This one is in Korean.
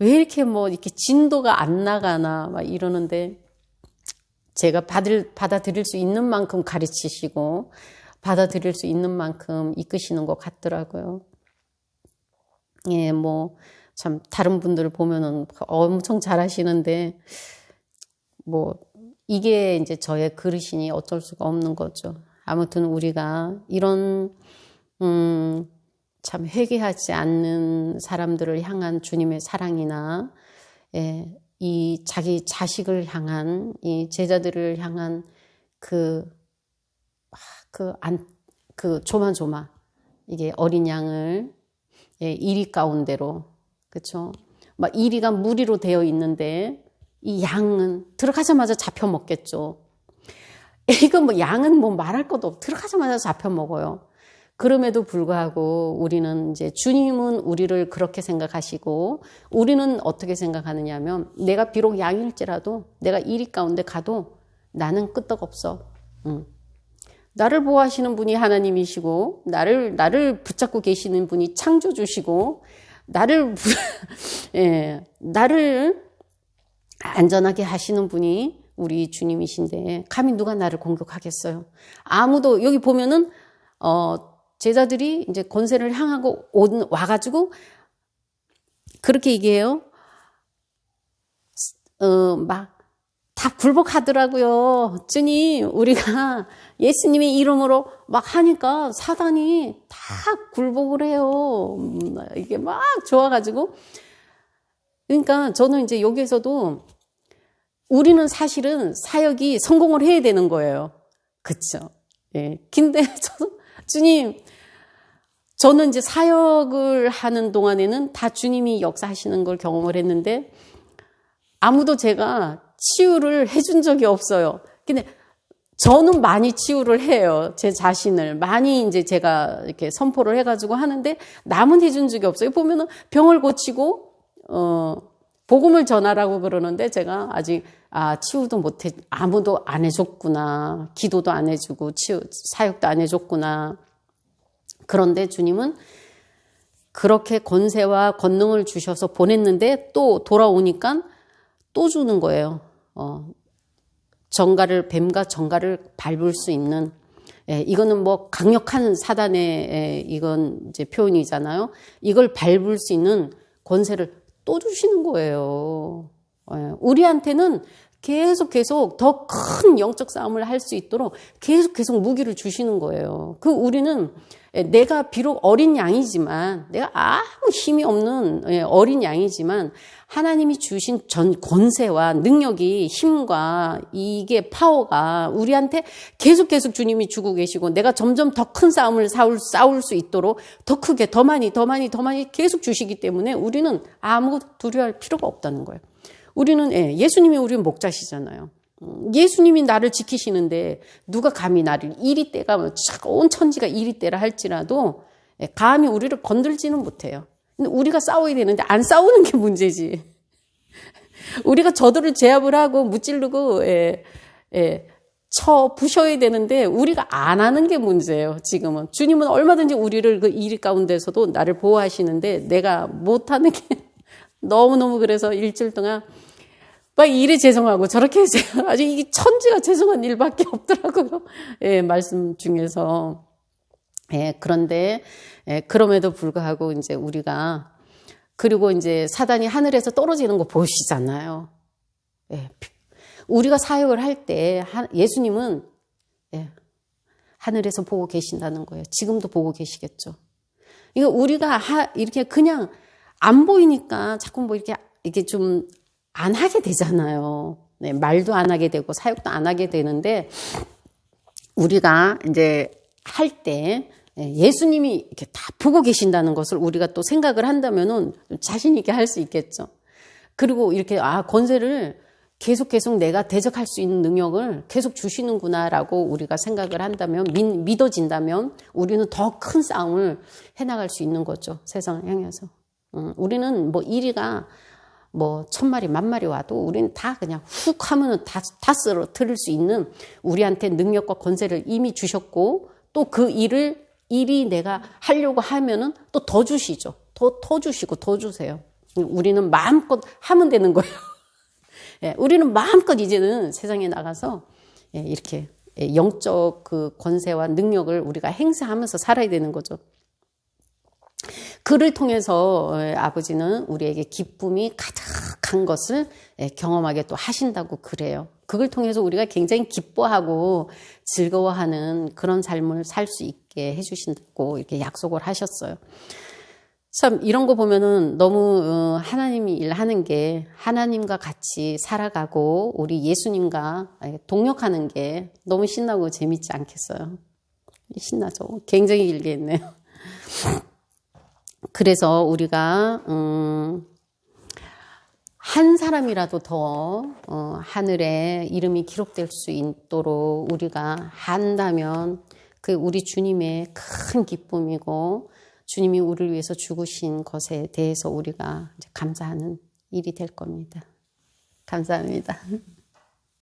왜 이렇게 뭐 이렇게 진도가 안 나가나 막 이러는데 제가 받을, 받아들일 수 있는 만큼 가르치시고 받아들일 수 있는 만큼 이끄시는 것 같더라고요. 예, 뭐, 참, 다른 분들 보면은 엄청 잘하시는데, 뭐, 이게 이제 저의 그릇이니 어쩔 수가 없는 거죠. 아무튼 우리가 이런, 음, 참 회개하지 않는 사람들을 향한 주님의 사랑이나, 예, 이 자기 자식을 향한, 이 제자들을 향한 그, 그 안, 그 조마조마, 이게 어린 양을, 예, 이리 가운데로, 그쵸? 막 이리가 무리로 되어 있는데, 이 양은 들어가자마자 잡혀 먹겠죠. 이건 뭐 양은 뭐 말할 것도 없고 들어가자마자 잡혀 먹어요. 그럼에도 불구하고 우리는 이제 주님은 우리를 그렇게 생각하시고 우리는 어떻게 생각하느냐 하면 내가 비록 양일지라도 내가 이리 가운데 가도 나는 끄떡없어. 응. 나를 보호하시는 분이 하나님이시고 나를 나를 붙잡고 계시는 분이 창조주시고 나를 예, 나를 안전하게 하시는 분이 우리 주님이신데 감히 누가 나를 공격하겠어요? 아무도 여기 보면은 어 제자들이 이제 권세를 향하고 온 와가지고 그렇게 얘기해요. 어 막 다 굴복하더라고요. 주님, 우리가 예수님의 이름으로 막 하니까 사단이 다 굴복을 해요. 음, 이게 막 좋아가지고. 그러니까 저는 이제 여기에서도 우리는 사실은 사역이 성공을 해야 되는 거예요. 그쵸? 예. 근데 저는, 주님, 저는 이제 사역을 하는 동안에는 다 주님이 역사하시는 걸 경험을 했는데 아무도 제가 치유를 해준 적이 없어요. 근데 저는 많이 치유를 해요. 제 자신을. 많이 이제 제가 이렇게 선포를 해가지고 하는데 남은 해준 적이 없어요. 보면은 병을 고치고, 어, 복음을 전하라고 그러는데 제가 아직, 아, 치유도 못해, 아무도 안 해줬구나. 기도도 안 해주고, 치유, 사역도 안 해줬구나. 그런데 주님은 그렇게 권세와 권능을 주셔서 보냈는데 또 돌아오니까 또 주는 거예요. 어, 정가를 뱀과 정가를 밟을 수 있는 예, 이거는 뭐 강력한 사단의 예, 이건 이제 표현이잖아요. 이걸 밟을 수 있는 권세를 또 주시는 거예요. 예, 우리한테는 계속 계속 더 큰 영적 싸움을 할 수 있도록 계속 계속 무기를 주시는 거예요. 그 우리는 내가 비록 어린 양이지만 내가 아무 힘이 없는 예, 어린 양이지만 하나님이 주신 전 권세와 능력이 힘과 이게 파워가 우리한테 계속 계속 주님이 주고 계시고 내가 점점 더 큰 싸움을 싸울, 싸울 수 있도록 더 크게 더 많이 더 많이 더 많이 계속 주시기 때문에 우리는 아무것도 두려워할 필요가 없다는 거예요. 우리는 예, 예수님이 우리 목자시잖아요. 음, 예수님이 나를 지키시는데 누가 감히 나를 이리 때가 온 천지가 이리 때라 할지라도 예, 감히 우리를 건들지는 못해요. 근데 우리가 싸워야 되는데 안 싸우는 게 문제지. 우리가 저들을 제압을 하고 무찌르고 예, 예, 쳐 부셔야 되는데 우리가 안 하는 게 문제예요. 지금은 주님은 얼마든지 우리를 그 일 가운데서도 나를 보호하시는데 내가 못 하는 게 너무 너무 그래서 일주일 동안 막 이래 죄송하고 저렇게 아주 이게 천지가 죄송한 일밖에 없더라고요. 예, 말씀 중에서 예, 그런데 예, 그럼에도 불구하고 이제 우리가 그리고 이제 사단이 하늘에서 떨어지는 거 보시잖아요. 예, 우리가 사역을 할 때 예수님은 예, 하늘에서 보고 계신다는 거예요. 지금도 보고 계시겠죠. 이거 우리가 하, 이렇게 그냥 안 보이니까 자꾸 뭐 이렇게 이게 좀 안 하게 되잖아요. 네, 말도 안 하게 되고 사역도 안 하게 되는데 우리가 이제 할때 예, 예수님이 이렇게 다 보고 계신다는 것을 우리가 또 생각을 한다면은 자신 있게 할 수 있겠죠. 그리고 이렇게 아 권세를 계속 계속 내가 대적할 수 있는 능력을 계속 주시는구나라고 우리가 생각을 한다면 믿, 어진다면 우리는 더 큰 싸움을 해나갈 수 있는 거죠 세상을 향해서. 음, 우리는 뭐 이리가 뭐 천마리 만마리 와도 우리는 다 그냥 훅 하면은 다, 다 쓰러뜨릴 수 있는 우리한테 능력과 권세를 이미 주셨고 또 그 일을 일이 내가 하려고 하면은 또 더 주시죠. 더, 더 주시고 더 주세요. 우리는 마음껏 하면 되는 거예요. 예, 우리는 마음껏 이제는 세상에 나가서 예, 이렇게 예, 영적 그 권세와 능력을 우리가 행사하면서 살아야 되는 거죠. 그를 통해서 예, 아버지는 우리에게 기쁨이 가득한 것을 예, 경험하게 또 하신다고 그래요. 그걸 통해서 우리가 굉장히 기뻐하고 즐거워하는 그런 삶을 살 수 있게 해주신다고 이렇게 약속을 하셨어요. 참 이런 거 보면은 너무 어, 하나님이 일하는 게 하나님과 같이 살아가고 우리 예수님과 동역하는 게 너무 신나고 재밌지 않겠어요? 신나죠. 굉장히 길게 했네요. 그래서 우리가 음, 한 사람이라도 더 어, 하늘에 이름이 기록될 수 있도록 우리가 한다면 그 우리 주님의 큰 기쁨이고 주님이 우리를 위해서 죽으신 것에 대해서 우리가 감사하는 일이 될 겁니다. 감사합니다.